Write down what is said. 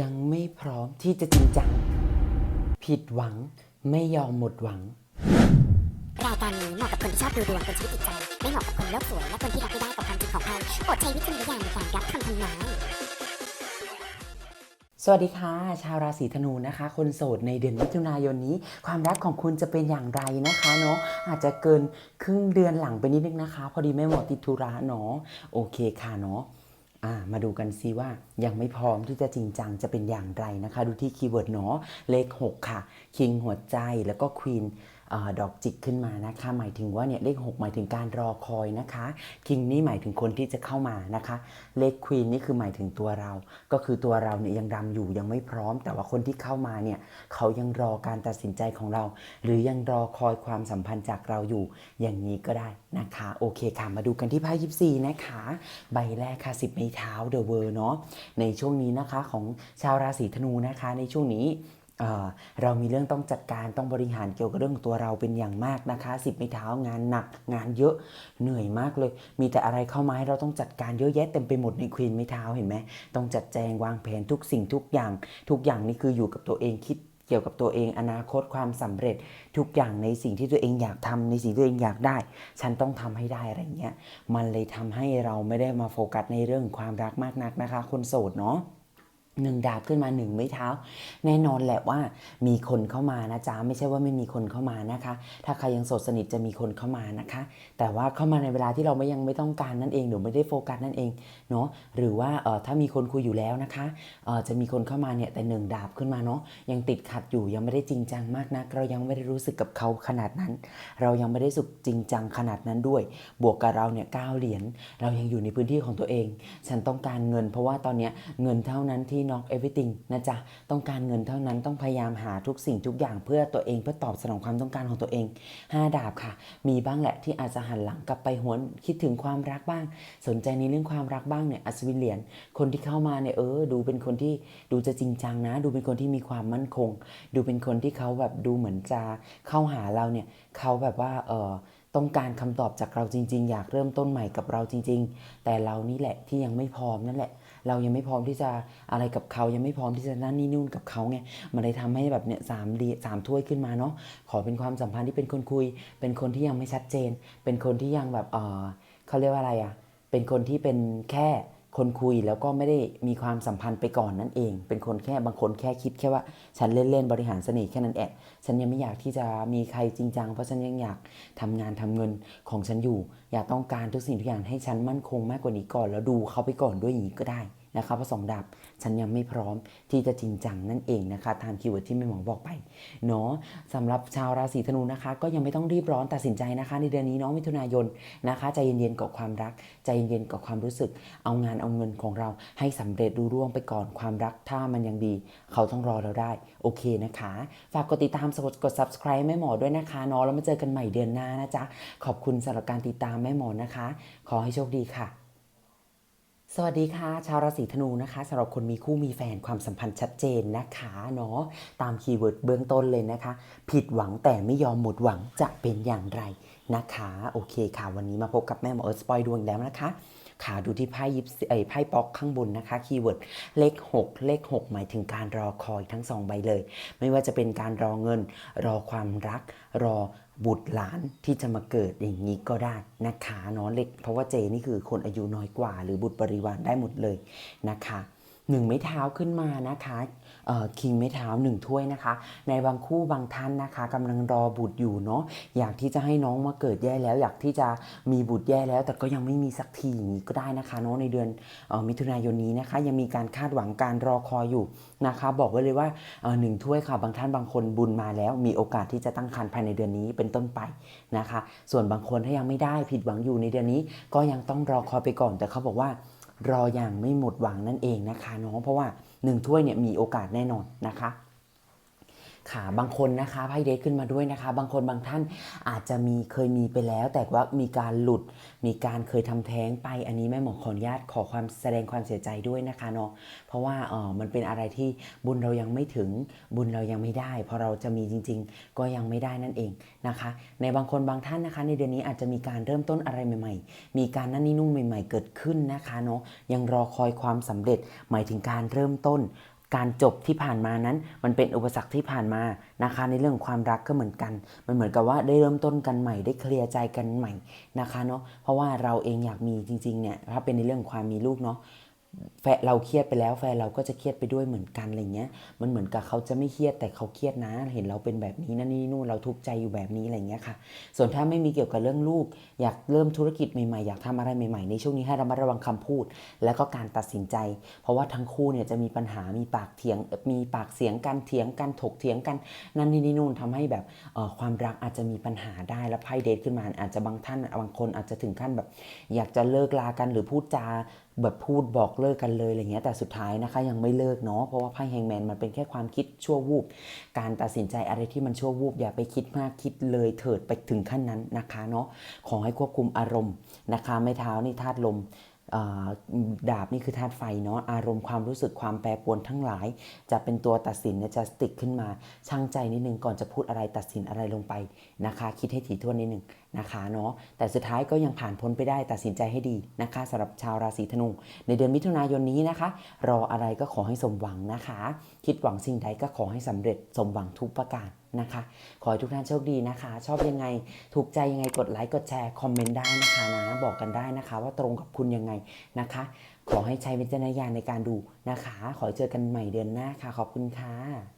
ยังไม่พร้อมที่จะจริงจัง ผิดหวังไม่ยอมหมดหวัง รายการนี้เหมาะกับคนที่ชอบดูดวงเป็นชีวิตจิตใจ ไม่เหมาะกับคนโลกสวยและคนที่รับไม่ได้กับความจริงของใครโปรดใช้วิจารณญาณในการรับคำทำนายสวัสดีค่ะ ชาวราศีธนูนะคะ คนโสดในเดือนมิถุนายนนี้ ความรักของคุณจะเป็นอย่างไรนะคะเนาะอาจจะเกินครึ่งเดือนหลังไปนิดนึงนะคะ พอดีแม่หมอติดธุระเนาะโอเคค่ะเนาะอ่า มาดูกันซิว่ายังไม่พร้อมที่จะจริงจังจะเป็นอย่างไรนะคะ ดูที่คีย์เวิร์ดเนาะเลข 6 ค่ะคิงหัวใจแล้วก็ควีน ดอกจิกขึ้นมานะคะ หมายถึงว่าเนี่ยเลข 6 หมายถึงการรอคอยนะคะคิงนี่หมายถึงคนที่จะเข้ามานะคะ เลขควีนนี่คือหมายถึงตัวเรา ก็คือตัวเราเนี่ยยังรำอยู่ยังไม่พร้อม แต่ว่าคนที่เข้ามาเนี่ยเขายังรอการตัดสินใจของเรา หรือยังรอคอยความสัมพันธ์จากเราอยู่อย่างนี้ก็ได้นะคะ โอเคค่ะมาดูกันที่ไพ่ยิปซีนะคะ ใบแรกค่ะสิบไม้เท้าเดอะเวอร์เนาะในช่วงนี้นะคะของชาวราศีธนูนะคะในช่วงนี้ เรามีเรื่องต้องจัดการต้องบริหารเกี่ยวกับเรื่องตัวเราเป็นอย่างมากนะคะสิบไม้เท้างานหนักงานเยอะเหนื่อยมากเลย มีแต่อะไรเข้ามาให้เราต้องจัดการเยอะแยะเต็มไปหมดในควีนไม้เท้าเห็นไหมต้องจัดแจงวางแผนทุกสิ่งทุกอย่าง ทุกอย่างนี่คืออยู่กับตัวเองคิดเกี่ยวกับตัวเองอนาคตความสำเร็จทุกอย่างในสิ่งที่ตัวเองอยากทำในสิ่งที่ตัวเองอยากได้ ฉันต้องทำให้ได้อะไรเงี้ยมันเลยทำให้เราไม่ได้มาโฟกัสในเรื่องความรักมากนักนะคะ คนโสดเนาะ หนึ่งดาบขึ้นมาหนึ่งไม้เท้า แน่นอนแหละว่ามีคนเข้ามานะจ๊ะไม่ใช่ว่าไม่มีคนเข้ามานะคะ ถ้าใครยังโสดสนิทจะมีคนเข้ามานะคะ แต่ว่าเข้ามาในเวลาที่เราไม่ยังไม่ต้องการนั่นเองหรือไม่ได้โฟกัสนั่นเองเนาะหรือว่าเออถ้ามีคนคุยอยู่แล้วนะคะเออจะมีคนเข้ามาเนี่ยแต่หนึ่งดาบขึ้นมาเนาะยังติดขัดอยู่ยังไม่ได้จริงจังมากนักเรายังไม่ได้รู้สึกกับเขาขนาดนั้น เรายังไม่ได้สุขจริงจังขนาดนั้นด้วย บวกกับเราเนี่ยเก้าเหรียญเรายังอยู่ในพื้นที่ของตัวเอง ฉันต้องการเงิน เพราะว่าตอนเนี้ยเงินเท่านั้นที่ knock everything นะจ๊ะ ต้องการเงินเท่านั้นต้องพยายามหาทุกสิ่งทุกอย่างเพื่อตัวเองเพื่อตอบสนองความต้องการของตัวเองห้าดาบค่ะ มีบ้างแหละที่อาจจะหันหลังกลับไปหวนคิดถึงความรักบ้าง สนใจในเรื่องความรักบ้างเนี่ยอัศวินเหรียญคนที่เข้ามาเนี่ยเออ ดูเป็นคนที่ดูจะจริงจังนะ ดูเป็นคนที่มีความมั่นคง ดูเป็นคนที่เขาแบบดูเหมือนจะเข้าหาเราเนี่ยเขาแบบว่าเออต้องการคำตอบจากเราจริง ๆ อยากเริ่มต้นใหม่กับเราจริง ๆ แต่เรานี่แหละที่ยังไม่พร้อมนั่นแหละ เรายังไม่พร้อมที่จะอะไรกับเขายังไม่พร้อมที่จะนั่นนี่นู่นกับเขาไงมันเลยทำให้แบบเนี่ยสามดีสามถ้วยขึ้นมาเนาะขอเป็นความสัมพันธ์ที่เป็นคนคุย เป็นคนที่ยังไม่ชัดเจน เป็นคนที่ยังแบบเออเขาเรียกว่าอะไรอะ่ะเป็นคนที่เป็นแค่ คนคุยแล้วก็ไม่ได้มีความสัมพันธ์ไปก่อนนั่นเอง เป็นคนแค่บางคนแค่คิดแค่ว่าฉันเล่นๆบริหารเสน่ห์แค่นั้นแอะฉันยังไม่อยากที่จะมีใครจริงจังเพราะฉันยังอยากทำงานทำเงินของฉันอยู่ อยากต้องการทุกสิ่งทุกอย่างให้ฉันมั่นคงมากกว่านี้ก่อน แล้วดูเขาไปก่อนด้วยอย่างนี้ก็ได้ นะคะพราะสองดาบฉันยังไม่พร้อมที่จะจริงจังนั่นเองนะคะตามคีย์เวิร์ดที่แม่หมอบอกไปเนาะสำหรับชาวราศีธนูนะคะ ก็ยังไม่ต้องรีบร้อนตัดสินใจนะคะ ในเดือนนี้เน้องมิถุนายนนะคะใจเย็นๆกับความรักใจเย็นๆกับความรู้สึก เอางานเอาเงินของเราให้สำเร็จดูร่วงไปก่อนความรักถ้ามันยังดี เขาต้องรอเราได้โอเคนะคะ ฝากกดติดตามกดกด subscribe แม่หมอด้วยนะคะเนาะแล้วมาเจอกันใหม่เดือนหน้านะจ๊ะขอบคุณสำหรับการติดตามแม่หมอนะคะ ขอให้โชคดีค่ะ สวัสดีค่ะ ชาวราศีธนูนะคะสำหรับคนมีคู่มีแฟนความสัมพันธ์ชัดเจนนะคะเนาะตามคีย์เวิร์ดเบื้องต้นเลยนะคะ ผิดหวังแต่ไม่ยอมหมดหวังจะเป็นอย่างไรนะคะ โอเคค่ะ วันนี้มาพบกับแม่หมอเอิร์ธสปอยดวงแล้วนะคะ ค่ะดูที่ไพ่ยิปไอไพ่ป๊อกข้างบนนะคะคีย์เวิร์ดเลข 6 เลข 6 หมายถึงการรอคอยทั้งสองใบเลย ไม่ว่าจะเป็นการรอเงิน รอความรัก รอบุตรหลานที่จะมาเกิดอย่างนี้ก็ได้นะคะเนาะเล็กเพราะว่าเจนี่คือคนอายุน้อยกว่า หรือบุตรบริวารได้หมดเลยนะคะ หนึ่งไม้เท้าขึ้นมานะคะคิงไม้เท้าหนึ่งถ้วยนะคะ ในบางคู่บางท่านนะคะกำลังรอบุตรอยู่เนาะอยากที่จะให้น้องมาเกิดแย่แล้ว อยากที่จะมีบุตรแย่แล้ว แต่ก็ยังไม่มีสักทีอย่างนี้ก็ได้นะคะเนาะในเดือนออมิถุนายนนี้นะคะ ยังมีการคาดหวังการรอคอยอยู่นะคะ บอกไว้เลยว่าหนึ่งถ้วยค่ะบางท่านบางคนบุญมาแล้ว มีโอกาสที่จะตั้งครรภ์ภายในเดือนนี้เป็นต้นไปนะคะ ส่วนบางคนถ้ายังไม่ได้ผิดหวังอยู่ในเดือนนี้ ก็ยังต้องรอคอยไปก่อนแต่เขาบอกว่า รออย่างไม่หมดหวังนั่นเองนะคะเนาะเพราะว่าหนึ่งถ้วยเนี่ยมีโอกาสแน่นอนนะคะ ค่ะบางคนนะคะไพ่เดทขึ้นมาด้วยนะคะ บางคนบางท่านอาจจะมีเคยมีไปแล้ว แต่ว่ามีการหลุด มีการเคยทำแท้งไป อันนี้แม่หมอขออนุญาตขอความแสดงความเสียใจด้วยนะคะเนาะเพราะว่าเออมันเป็นอะไรที่บุญเรายังไม่ถึงบุญเรายังไม่ได้ พอเราจะมีจริง ๆ ก็ยังไม่ได้นั่นเองนะคะ ในบางคนบางท่านนะคะ ในเดือนนี้อาจจะมีการเริ่มต้นอะไรใหม่ ๆ มีการนั่นนี่นู่นใหม่ ๆ เกิดขึ้นนะคะเนาะยังรอคอยความสำเร็จหมายถึงการเริ่มต้น การจบที่ผ่านมานั้น มันเป็นอุปสรรคที่ผ่านมานะคะในเรื่องของความรักก็เหมือนกัน มันเหมือนกับว่าได้เริ่มต้นกันใหม่ได้เคลียร์ใจกันใหม่นะคะเนาะเพราะว่าเราเองอยากมีจริงๆเนี่ยถ้าเป็นในเรื่องของความมีลูกเนาะ แฟนเราเครียดไปแล้วแฟนเราก็จะเครียดไปด้วยเหมือนกันอะไรเงี้ย มันเหมือนกับเขาจะไม่เครียดแต่เขาเครียดนะ เห็นเราเป็นแบบนี้นั่นนี่นู่นเราทุกข์ใจอยู่แบบนี้อะไรเงี้ยค่ะ ส่วนถ้าไม่มีเกี่ยวกับเรื่องลูก อยากเริ่มธุรกิจใหม่ๆอยากทำอะไรใหม่ๆในช่วงนี้ให้ระมัดระวังคำพูด แล้วก็การตัดสินใจ เพราะว่าทั้งคู่เนี่ยจะมีปัญหามีปากเถียงมีปากเสียงกันเถียงกันถกเถียงกันนั่นนี่นี่นู่นทำให้แบบความรักอาจจะมีปัญหาได้แล้วไพ่เดทขึ้นมาอาจจะบางท่านบางคนอาจจะถึงขั้นแบบ อยากจะเลิกลากันหรือพูดจา แบบพูดบอกเลิกกันเลยอะไรเงี้ยแต่สุดท้ายนะคะยังไม่เลิกเนาะเพราะว่าไพ่แฮงแมนมันเป็นแค่ความคิดชั่ววูบการตัดสินใจอะไรที่มันชั่ววูบอย่าไปคิดมากคิดเลยเถิดไปถึงขั้นนั้นนะคะเนาะขอให้ควบคุมอารมณ์นะคะไม้เท้านี่ธาตุลมดาบนี่คือธาตุไฟเนาะอารมณ์ความรู้สึกความแปรปรวนทั้งหลาย จะเป็นตัวตัดสินจะติดขึ้นมาช่างใจนิดนึงก่อนจะพูดอะไรตัดสินอะไรลงไปนะคะ คิดให้ถี่ถ้วนนิดนึง นะคะเนาะแต่สุดท้ายก็ยังผ่านพ้นไปได้ตัดสินใจให้ดีนะคะสำหรับชาวราศีธนู ในเดือนมิถุนายนนี้นะคะ รออะไรก็ขอให้สมหวังนะคะ คิดหวังสิ่งใดก็ขอให้สำเร็จสมหวังทุกประการนะคะ ขอให้ทุกท่านโชคดีนะคะ ชอบยังไง ถูกใจยังไงกดไลค์กดแชร์คอมเมนต์ได้นะคะนะ บอกกันได้นะคะ ว่าตรงกับคุณยังไงนะคะ ขอให้ใช้วิจารณญาณในการดูนะคะ ขอเจอกันใหม่เดือนหน้าค่ะขอบคุณค่ะ